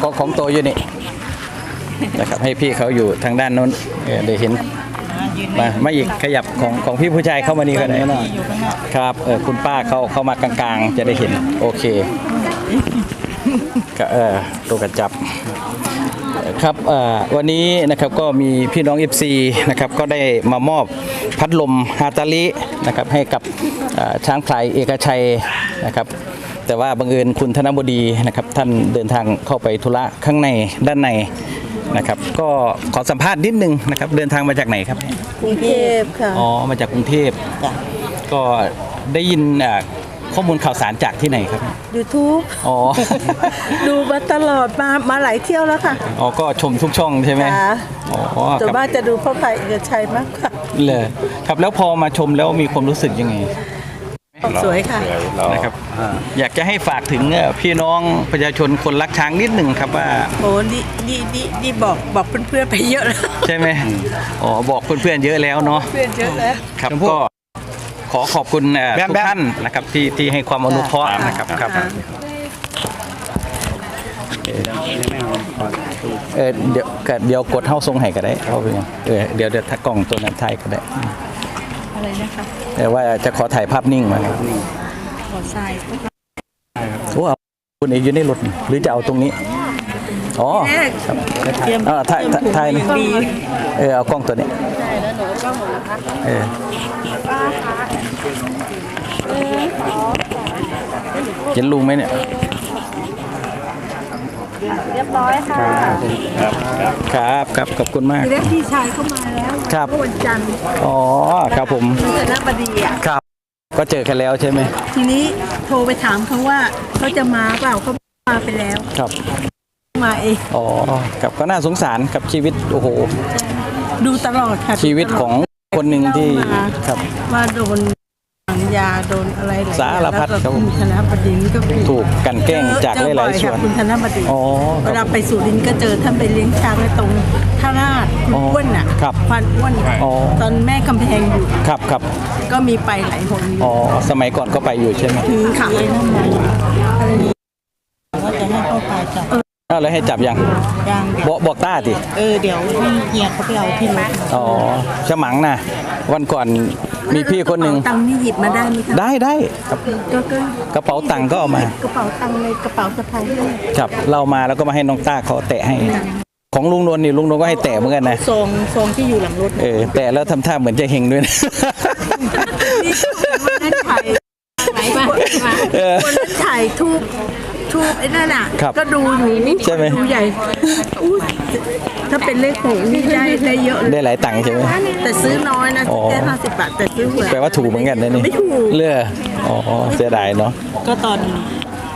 ของของโตอยู่นี่นะครับให้พี่เขาอยู่ทางด้านนู้นเออได้เห็นมามาอีกขยับของของพี่ผู้ชายเข้ามานี่ก็ได้ครับเออคุณป้าเขาเข้ามากลางๆ จะได้เห็นโอเคก็เออตัวกระจับครับวันนี้นะครับก็มีพี่น้อง FC นะครับก็ได้มามอบพัดลมฮาตาลินะครับให้กับช้างพลายเอกชัยนะครับ แต่ว่าบังเอิญคุณธนบดีนะครับ ท่านเดินทางเข้าไปธุระข้างในด้านในนะครับ ก็ขอสัมภาษณ์นิดนึงนะครับ เดินทางมาจากไหนครับกรุงเทพค่ะอ๋อมาจากกรุงเทพก็ได้ยินเอ่อข้อมูลข่าวสารจากที่ไหนครับ YouTube อ๋อ ดูมาตลอดมามาหลายเที่ยวแล้วค่ะ อ๋อ ก็ชมทุกช่องใช่ไหมค่ะอ๋อส่วนครับมากจะดูพ่อไผ่เอกชัยมากกว่าเลยครับแล้วพอมาชมแล้วมีความรู้สึกยังไง สวยค่ะนะครับอยากจะให้ฝากถึงเอ่อพี่น้องประชาชนคนรักช้างนิดหนึ่งครับว่าโอ้นี่นี่นี่นี่บอกบอกเพื่อนๆไปเยอะแล้วใช่ไหมอ๋อบอกเพื่อนๆเยอะแล้วเนาะเพื่อนเยอะแล้วครับก็ขอขอบคุณเอ่อแบมทุแบกมท่านนะครับที่ที่ให้ความอนุเคราะห์นะครับครับเออเดี๋ยวก็เดี๋ยวกดเข้าทรงให้ก็ได้เข้าไปยังเออเดี๋ยวเดี๋ยวถ้ากล้องตัวนั้นถ่ายก็ได้ อะไรนะคะแต่ว่าจะขอถ่ายภาพนิ่งมาขอทรายโอ้เอาคุณเอกอยู่ในรถหรือจะเอาตรงนี้ อ๋อเตรียมเออถ่ายถ่ายถ่ายนะดีเออเอากล้องตัวนี้เออเห็นลุงไหมเนี่ย เรียบร้อยค่ะครับครับขอบคุณมากทีแรกพี่ชายเข้ามาแล้วครับเมื่อวันจันทร์อ๋อครับผมคุณธนบดีอะครับ ก็เจอกันแล้วใช่ไหมทีนี้โทรไปถามเขาว่าเขาจะมาเปล่าเขามาไปแล้วครับมาเองอ๋อครับก็น่าสงสารกับชีวิตโอ้โห ดูตลอดค่ะชีวิตของคนหนึ่งที่ครับว่าโดน สัญญาโดนอะไรหลายอย่งสารพัดแล้วครับก็คุณธนบดินทร์ก็คือถูกกลันแกล้งจากเจอหลายบ่อๆส่วนค่ะคุณธนบดินทร์อ๋อครับเวลาไปสุรินทร์ก็เจอท่านไปเลี้ยงช้างไว้ตรงท่าราชคุณอ๋ออ้วนอะครับควานอ้วนอ๋อตอนแม่กำแพงอยู่ครับครับก็มีไปหลายคนอยู่อ๋อสมัยก่อนก็ไปอยู่ใช่ไหมถือขังไว้นั่นมาอะไรนี้ว่าจะให้เข้าไปจับอ้าวแล้วให้จับยังยางบอกบอกต้าดิเออเดี๋ยวให้เฮียเขาไปเอาที่รถอ๋อฉมังนะวันก่อนมีพี่คนหนึ่งกระเป๋าตังค์นี่หยิบมาได้ไหมคะได้ได้ครับก็ก็กระเป๋าตังค์ก็เอามา กระเป๋าตังค์ในกระเป๋าสะพายให้ครับเรามาแล้วก็มาให้น้องต้าเขาแตะให้ ของลุงนวลนี่ลุงนวลก็ให้แตะเหมือนกันนะซองซองที่อยู่หลังรถเออแตะแล้วทำท่าเหมือนจะเฮงด้วยนะวันนั้นถ่ายไหนมาเออวันนั้นถ่ายทูบ ทูบไอ้นั่นอะ ครับก็ดูอยู่นี่ใช่ไหม ดูใหญ่อุ๊ยถ้าเป็นเลขหกนี่ได้ได้เยอะเลได้ยหลายตังค์ใช่ไหม แต่ซื้อน้อยนะอ๋อ แค่ห้าสิบบาทแต่ซื้อหวย แปลว่าถูกเหมือนกันนะนี่ไม่ถูก เลืออ๋อเสียดายเนาะ ก็ตอน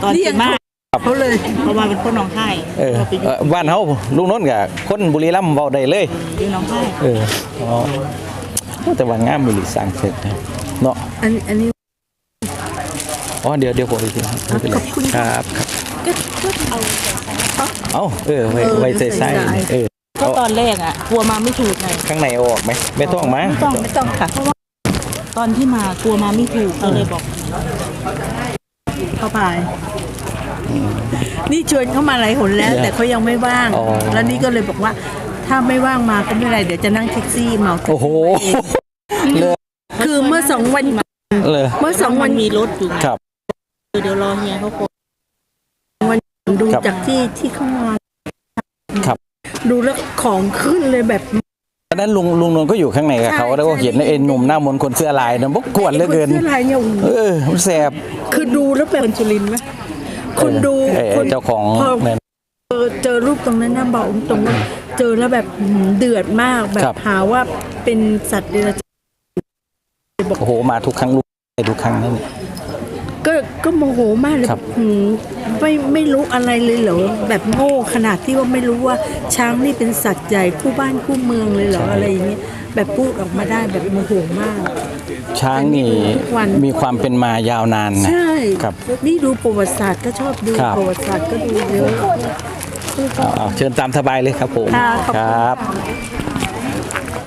ตอนนี่ที่ยังมาถูกเขาเลยเพราะว่าเป็นคนหนองคายเออเราไปอยู่เอ่อบ้านเฮาลุงนวลกับคนบุรีรัมย์เว้าได้เลยอยู่หนองคายเอออ๋อโอ้แต่ว่างามมีหลีสร้างเสร็จนะเนาะอันอันนี้ อ๋อเดี๋ยวเดี๋ยวผมไปทีไม่เป็นไรครับครับก็ก็เอาเอ้าเออไว้เออไว้ใส่ไส้ใส่ไส้เออก็ตอนแรกอะกลัวมาไม่ถูกไงข้างในเอาออกไหมไม่ต้องมั้งไม่ต้องไม่ต้องค่ะตอนที่มากลัวมาไม่ถูกก็เลยบอกเข้าไปนี่ชวนเขามาหลายหนแล้ว แต่เขายังไม่ว่างอ๋อแล้วนี่ก็เลยบอกว่า ถ้าไม่ว่างมาก็ไม่เป็นไรเดี๋ยวจะนั่งแท็กซี่เหมาโอ้โหเลยคือเมื่อสองวันเลยเมื่อสองวัมันนมีรถอยู่ไงครับ เดี๋ยวรอเฮียเขาโกนวันดูครับ จากที่ที่เขานอนครับดูแล้วของขึ้นเลยแบบ ตอนนั้นลุงลุงนวลก็อยู่ข้างในกับเขาใช่แล้วก็เห็นใช่ ไอ้หนุ่มหน้ามนต์คนเสื้อลายนะบกกวนเหลือเกินคสื้อลายเนี่ยโอ้โหเออมันแสบคือดูแล้วแบบคนจุลินทร์ไหมคนดูเออไอ้คนเจ้าของพอเนี่ย เจอเจอรูปตรงนั้นนะบอกตรงนั้นเจอแล้วแบบหืมเดือดมากแบครับบ หาว่าเป็นสัตว์เดรัจฉานโอ้โหมาทุกครั้งลุงไปทุกครั้งนั่น ก็ก็โมโหมากเลยครับ หืมไม่ไม่รู้อะไรเลยเหรอแบบโง่ขนาดที่ว่าไม่รู้ว่าช้างนี่เป็นสัตว์ใหญ่คู่บ้านคู่เมืองเลยเหรออะไรอย่างเงี้ยแบบพูดออกมาได้แบบโมโหมาก ช้างนี่ทุกวันมีความเป็นมายาวนานนะใช่ครับ นี่ดูประวัติศาสตร์ก็ชอบดูครับ ประวัติศาสตร์ก็ดูเยอะ เอาเอาเชิญตามสบายเลยครับผมค่ะขอบคุณ ครับค่ะ